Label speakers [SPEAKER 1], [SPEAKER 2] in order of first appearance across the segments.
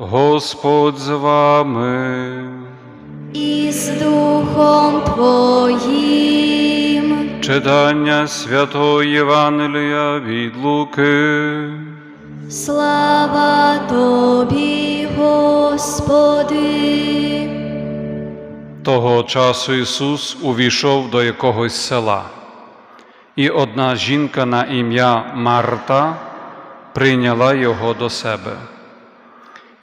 [SPEAKER 1] Господь з вами.
[SPEAKER 2] і з Духом Твоїм.
[SPEAKER 1] Читання святого Євангелія від Луки.
[SPEAKER 2] Слава Тобі, Господи.
[SPEAKER 1] Того часу Ісус увійшов до якогось села, і одна жінка на ім'я Марта прийняла його до себе.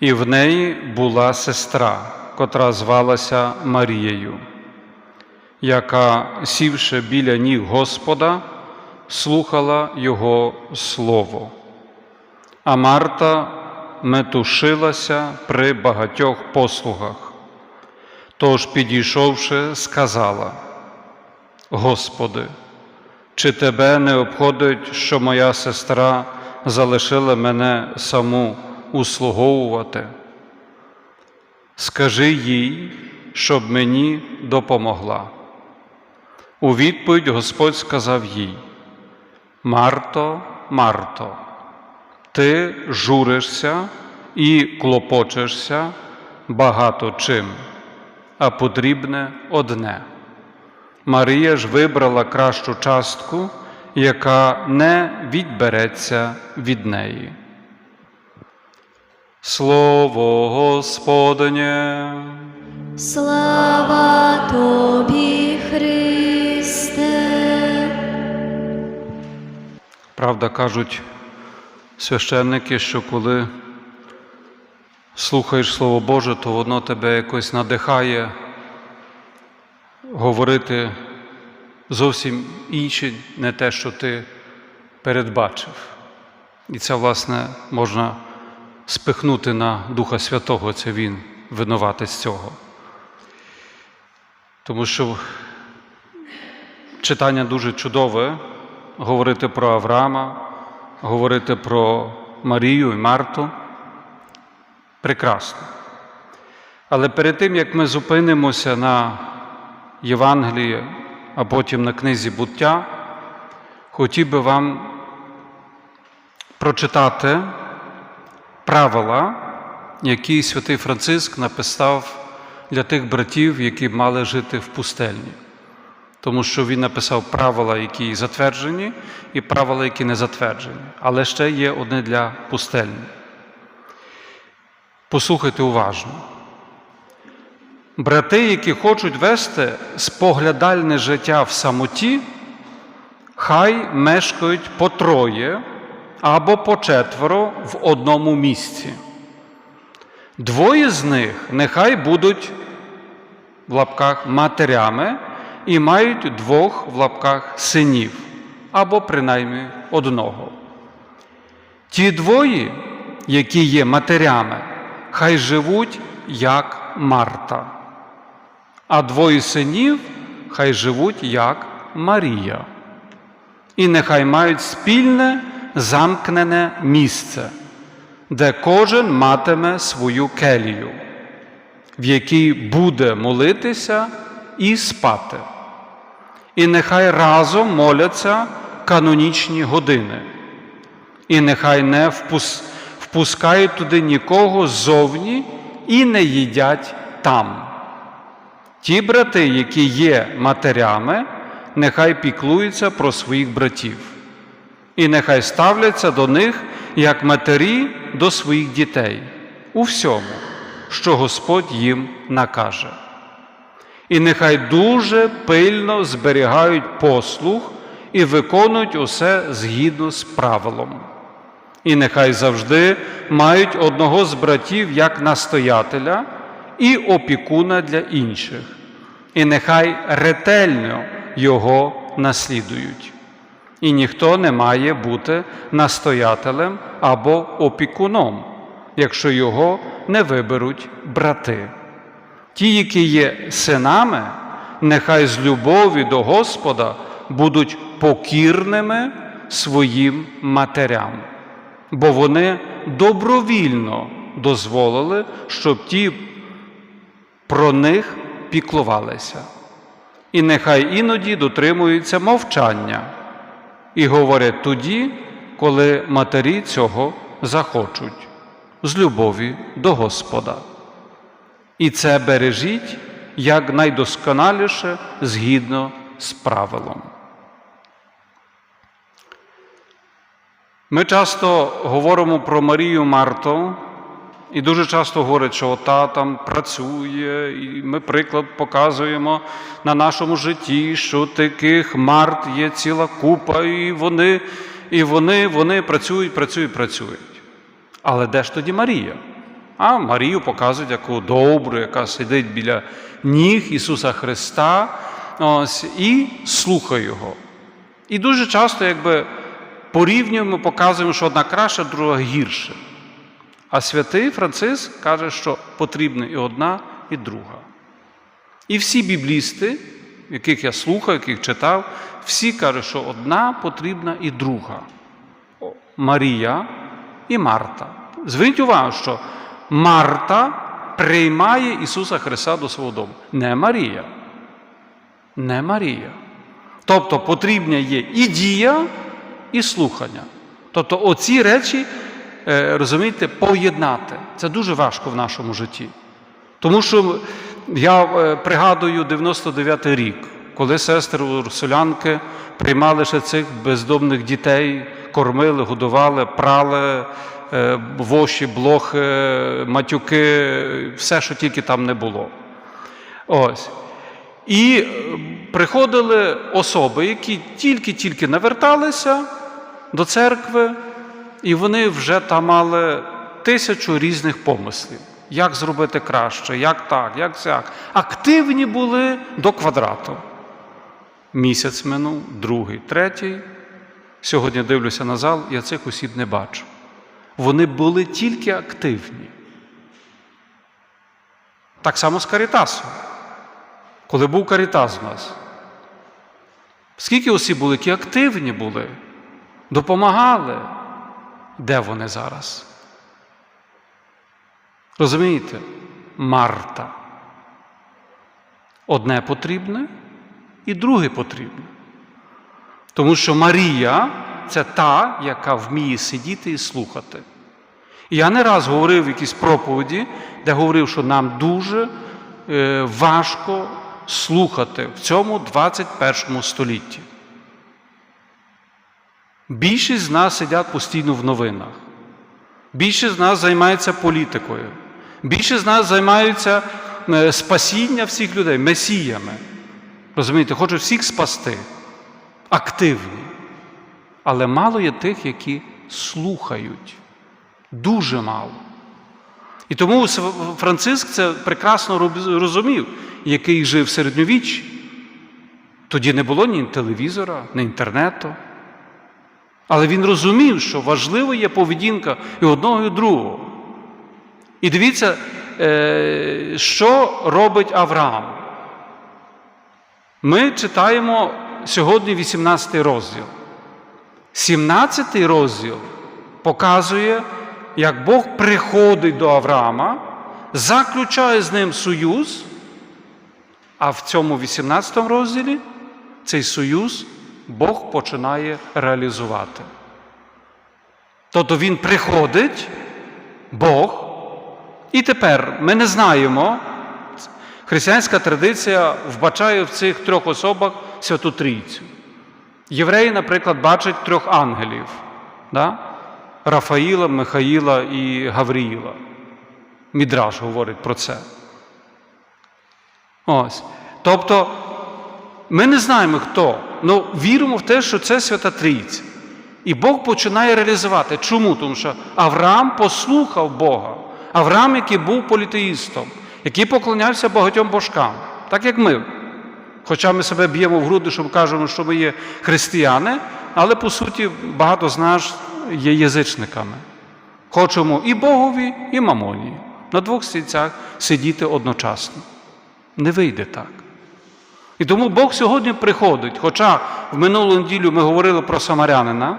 [SPEAKER 1] І в неї була сестра, котра звалася Марією, яка, сівши біля ніг Господа, слухала Його слово. А Марта метушилася при багатьох послугах. Тож, підійшовши, сказала: Господи, чи тебе не обходить, що моя сестра залишила мене саму услуговувати? Скажи їй, щоб мені допомогла. У відповідь Господь сказав їй: Марто, Марто, ти журишся і клопочешся багато чим а потрібне одне. Марія ж вибрала кращу частку, яка не відбереться від неї. Слово Господнє,
[SPEAKER 2] Слава Тобі, Христе.
[SPEAKER 1] правда кажуть священники, що коли слухаєш Слово Боже, то воно тебе якось надихає говорити зовсім інше, не те, що ти передбачив. І це, власне, можна спихнути на Духа Святого, це Він винуватець цього. Тому що читання дуже чудове, говорити про Авраама, говорити про Марію і Марту прекрасно. Але перед тим, як ми зупинимося на Євангелії, а потім на книзі буття, хотів би вам прочитати правила, які святий Франциск написав для тих братів, які мали жити в пустельні. Тому що він написав правила, які затверджені, і правила, які не затверджені. Але ще є одне для пустельні. Послухайте уважно. Брати, які хочуть вести споглядальне життя в самоті, хай мешкають по троє або по четверо в одному місці. Двоє з них нехай будуть в лапках матерями і мають двох в лапках синів або принаймні одного. Ті двоє, які є матерями, хай живуть як Марта, а двоє синів хай живуть як Марія. І нехай мають спільне замкнене місце, де кожен матиме свою келію, в якій буде молитися і спати. І нехай разом моляться канонічні години, і нехай не впус- впускають туди нікого ззовні і не їдять там. Ті брати, які є матерями, нехай піклуються про своїх братів, і нехай ставляться до них як матері до своїх дітей у всьому, що Господь їм накаже. І нехай дуже пильно зберігають послух і виконують усе згідно з правилом. І нехай завжди мають одного з братів як настоятеля і опікуна для інших, і нехай ретельно його наслідують. І ніхто не має бути настоятелем або опікуном, якщо його не виберуть брати. Ті, які є синами, нехай з любові до Господа будуть покірними своїм матерям, бо вони добровільно дозволили, щоб ті про них піклувалися. І нехай іноді дотримуються мовчання і говорять тоді, коли матері цього захочуть, з любові до Господа. І це бережіть як найдосконаліше згідно з правилом. Ми часто говоримо про Марію Марту, і дуже часто говорять, що та там працює, і ми приклад показуємо на нашому житті, що таких март є ціла купа, і вони, і вони, вони працюють, працюють, працюють. Але де ж тоді Марія? А Марію показують яку добру, яка сидить біля ніг Ісуса Христа ось, і слухає Його. І дуже часто, якби порівнюємо, показуємо, що одна краще, друга гірше. А святий Франциск каже, що потрібна і одна, і друга. І всі біблісти, яких я слухав, яких читав, всі кажуть, що одна потрібна і друга. Марія і Марта. Зверніть увагу, що Марта приймає Ісуса Христа до свого дому. Не Марія. Не Марія. Тобто потрібна є і дія, і слухання. Тобто оці речі, розумієте, поєднати. Це дуже важко в нашому житті. Тому що я е, пригадую 99-й рік, коли сестри Урсулянки приймали ще цих бездомних дітей, кормили, годували, прали е, воші, блохи, матюки, все, що тільки там не було. Ось. І е, приходили особи, які тільки-тільки наверталися до церкви, і вони вже там мали тисячу різних помислів. Як зробити краще, як так, як сяк. Активні були до квадрату. Місяць минув, другий, третій. Сьогодні дивлюся на зал, я цих осіб не бачу. Вони були тільки активні. Так само з Карітасом. Коли був Карітас у нас. Скільки осіб були, які активні були, допомагали. Де вони зараз? Розумієте? Марта. Одне потрібне і друге потрібне. Тому що Марія це та, яка вміє сидіти і слухати. І я не раз говорив в якійсь проповіді, де говорив, що нам дуже е, важко слухати в цьому 21 столітті. Більшість з нас сидять постійно в новинах. Більшість з нас займається політикою. Більшість з нас займаються е, спасінням всіх людей, месіями. Розумієте, хочуть всіх спасти. Активні. Але мало є тих, які слухають. Дуже мало. І тому Франциск це прекрасно розумів, який жив середньовіччі. Тоді не було ні телевізора, ні інтернету. Але він розумів, що важлива є поведінка і одного, і другого. І дивіться, е, що робить Авраам. Ми читаємо сьогодні 18 розділ. 17 розділ показує, як Бог приходить до Авраама, заключає з ним союз, а в цьому 18 розділі цей союз Бог починає реалізувати. Тобто Він приходить, Бог, і тепер ми не знаємо, християнська традиція вбачає в цих трьох особах Святу Трійцю. Євреї, наприклад, бачать трьох ангелів да? Рафаїла, Михаїла і Гавріїла. Мідраж говорить про це. Ось. Тобто, ми не знаємо хто, але віримо в те, що це Свята Трійця. І Бог починає реалізувати. Чому? Тому що Авраам послухав Бога. Авраам, який був політеїстом, який поклонявся багатьом божкам, так як ми. Хоча ми себе б'ємо в груди, щоб кажемо, що ми є християни, але по суті багато з нас є язичниками. Хочемо і Богові, і мамоні. На двох стільцях сидіти одночасно. Не вийде так. І тому Бог сьогодні приходить. Хоча в минулу неділю ми говорили про самарянина,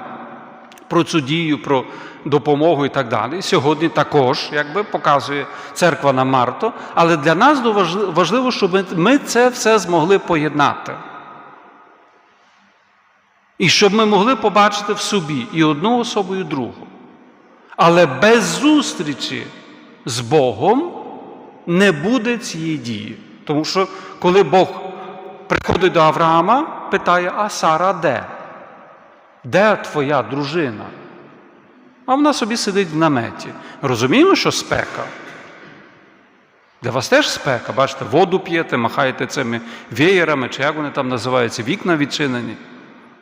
[SPEAKER 1] про цю дію, про допомогу і так далі. Сьогодні також, якби показує церква на Марто, але для нас важливо, щоб ми це все змогли поєднати. І щоб ми могли побачити в собі і одну особу, і другу. Але без зустрічі з Богом не буде цієї дії. Тому що коли Бог приходить до Авраама, питає: А Сара де? Де твоя дружина? А вона собі сидить в наметі. Розуміємо, що спека. Для вас теж спека, бачите, воду п'єте, махаєте цими веєрами, чи як вони там називаються, вікна відчинені.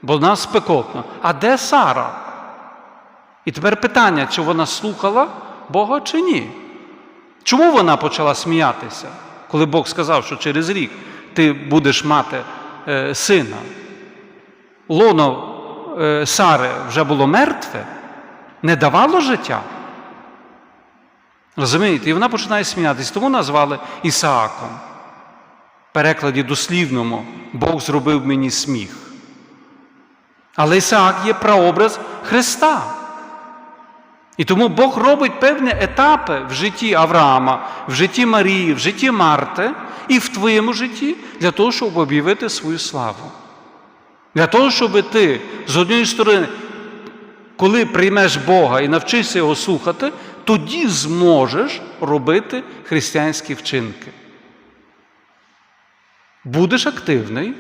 [SPEAKER 1] Бо в нас спекотно. А де Сара? І тепер питання, чи вона слухала Бога чи ні? Чому вона почала сміятися, коли Бог сказав, що через рік ти будеш мати е, сина? Лоно е, Сари вже було мертве, не давало життя. Розумієте? І вона починає сміятися, тому назвали Ісааком. В перекладі дослівному Бог зробив мені сміх. Але Ісаак є прообраз Христа. І тому Бог робить певні етапи в житті Авраама, в житті Марії, в житті Марти і в твоєму житті для того, щоб об'явити свою славу. Для того, щоб ти з однієї сторони, коли приймеш Бога і навчишся його слухати, тоді зможеш робити християнські вчинки. Будеш активний,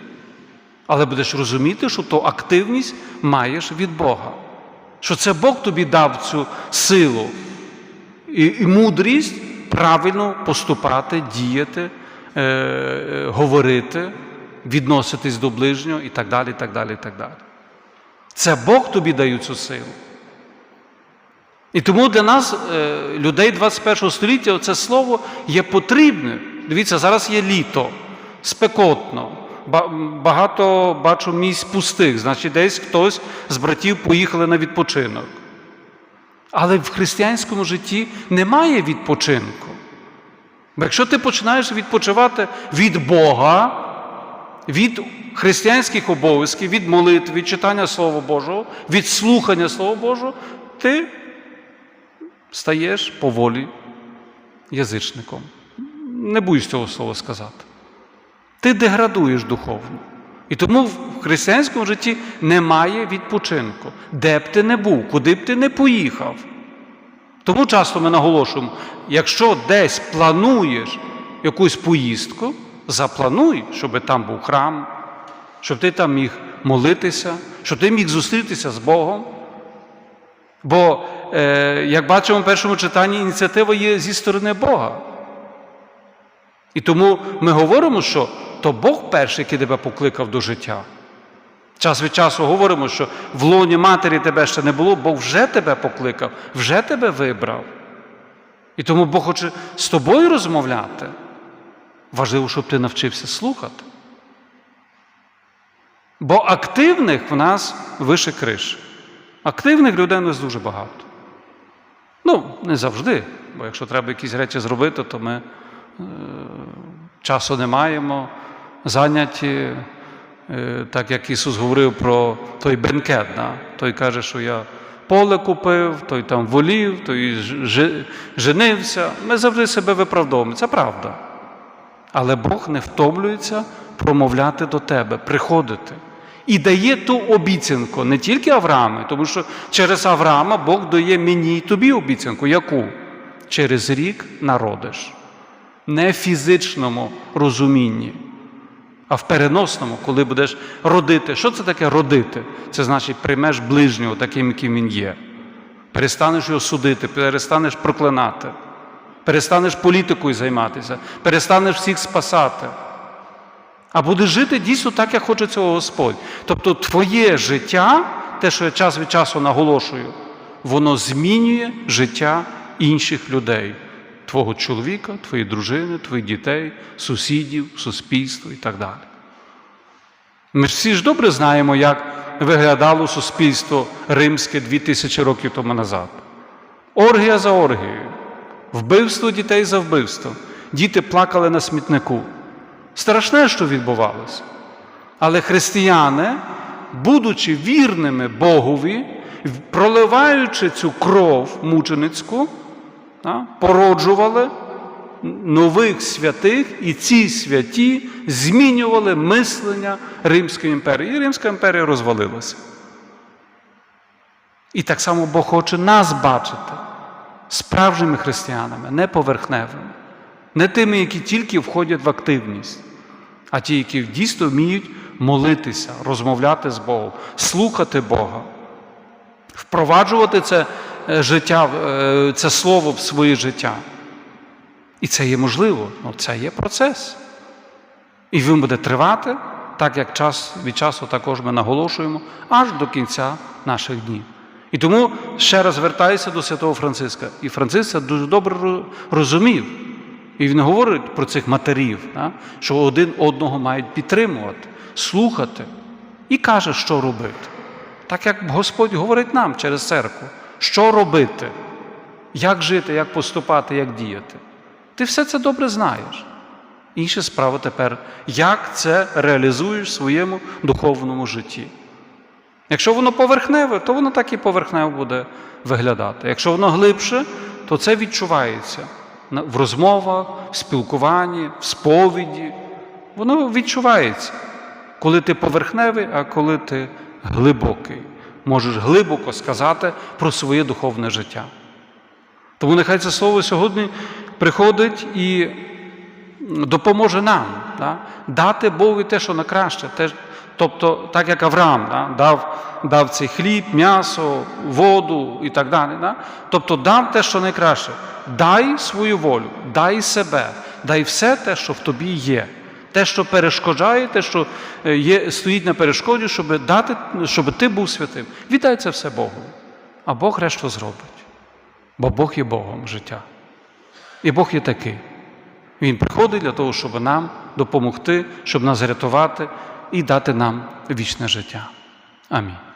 [SPEAKER 1] але будеш розуміти, що ту активність маєш від Бога. Що це Бог тобі дав цю силу і, і мудрість правильно поступати, діяти, е, говорити, відноситись до ближнього і так далі. і так далі, і так далі. Це Бог тобі дає цю силу. І тому для нас, е, людей 21 століття, це слово є потрібне. Дивіться, зараз є літо, спекотно. Ба- Багато бачу місць пустих, значить, десь хтось з братів поїхали на відпочинок. Але в християнському житті немає відпочинку. Бо якщо ти починаєш відпочивати від Бога, від християнських обов'язків, від молитви, від читання Слова Божого, від слухання Слова Божого, ти стаєш поволі язичником. Не боюсь цього слова сказати. Ти деградуєш духовно. І тому в християнському житті немає відпочинку. Де б ти не був, куди б ти не поїхав. Тому часто ми наголошуємо, якщо десь плануєш якусь поїздку, заплануй, щоб там був храм, щоб ти там міг молитися, щоб ти міг зустрітися з Богом. Бо, е, як бачимо в першому читанні, ініціатива є зі сторони Бога. І тому ми говоримо, що то Бог перший, який тебе покликав до життя. Час від часу говоримо, що в лоні матері тебе ще не було, Бог вже тебе покликав, вже тебе вибрав. І тому Бог хоче з тобою розмовляти. Важливо, щоб ти навчився слухати. Бо активних в нас вище криш. Активних людей у нас дуже багато. Ну, не завжди, бо якщо треба якісь речі зробити, то ми е, часу не маємо, зайняті, е, так як Ісус говорив про той бенкет. Да? Той каже, що я поле купив, той там волів, той женився. Ми завжди себе виправдовуємо. Це правда. Але Бог не втомлюється промовляти до тебе, приходити. І дає ту обіцянку не тільки Аврааму, тому що через Авраама Бог дає мені і тобі обіцянку. Яку? Через рік народиш. Не в фізичному розумінні, а в переносному, коли будеш родити. Що це таке родити? Це значить, приймеш ближнього таким, яким він є. Перестанеш його судити, перестанеш проклинати, перестанеш політикою займатися, перестанеш всіх спасати. А будеш жити дійсно так, як хоче цього Господь. Тобто твоє життя, те, що я час від часу наголошую, воно змінює життя інших людей. Твого чоловіка, твоєї дружини, твоїх дітей, сусідів, суспільства і так далі. Ми ж всі ж добре знаємо, як виглядало суспільство римське 2000 років тому назад. Оргія за оргією, вбивство дітей за вбивством. Діти плакали на смітнику. Страшне, що відбувалося. Але християни, будучи вірними Богові, проливаючи цю кров мученицьку, породжували нових святих, і ці святі змінювали мислення Римської імперії. І Римська імперія розвалилася. І так само Бог хоче нас бачити справжніми християнами, не поверхневими, не тими, які тільки входять в активність, а ті, які дійсно вміють молитися, розмовляти з Богом, слухати Бога, впроваджувати це життя, е, це слово в своє життя. І це є можливо, ну це є процес. І він буде тривати, так як час від часу також ми наголошуємо, аж до кінця наших днів. І тому ще раз звертаюся до святого Франциска. І Франциск це дуже добре розумів. І він говорить про цих матерів, що один одного мають підтримувати, слухати і каже, що робити. Так як Господь говорить нам через церкву, що робити, як жити, як поступати, як діяти. Ти все це добре знаєш. Інша справа тепер, як це реалізуєш в своєму духовному житті. Якщо воно поверхневе, то воно так і поверхнево буде виглядати. Якщо воно глибше, то це відчувається в розмовах, в спілкуванні, в сповіді. Воно відчувається, коли ти поверхневий, а коли ти глибокий. Можеш глибоко сказати про своє духовне життя. Тому нехай це слово сьогодні приходить і допоможе нам да? дати Богу те, що на краще. Те, тобто, так як Авраам да? дав, дав цей хліб, м'ясо, воду і так далі. Да? Тобто дав те, що найкраще. Дай свою волю, дай себе, дай все те, що в тобі є. Те, що перешкоджає, те, що е, є, стоїть на перешкоді, щоб, дати, щоб ти був святим. Віддай це все Богу. А Бог решту зробить. Бо Бог є Богом життя. І Бог є такий. Він приходить для того, щоб нам допомогти, щоб нас рятувати і дати нам вічне життя. Амінь.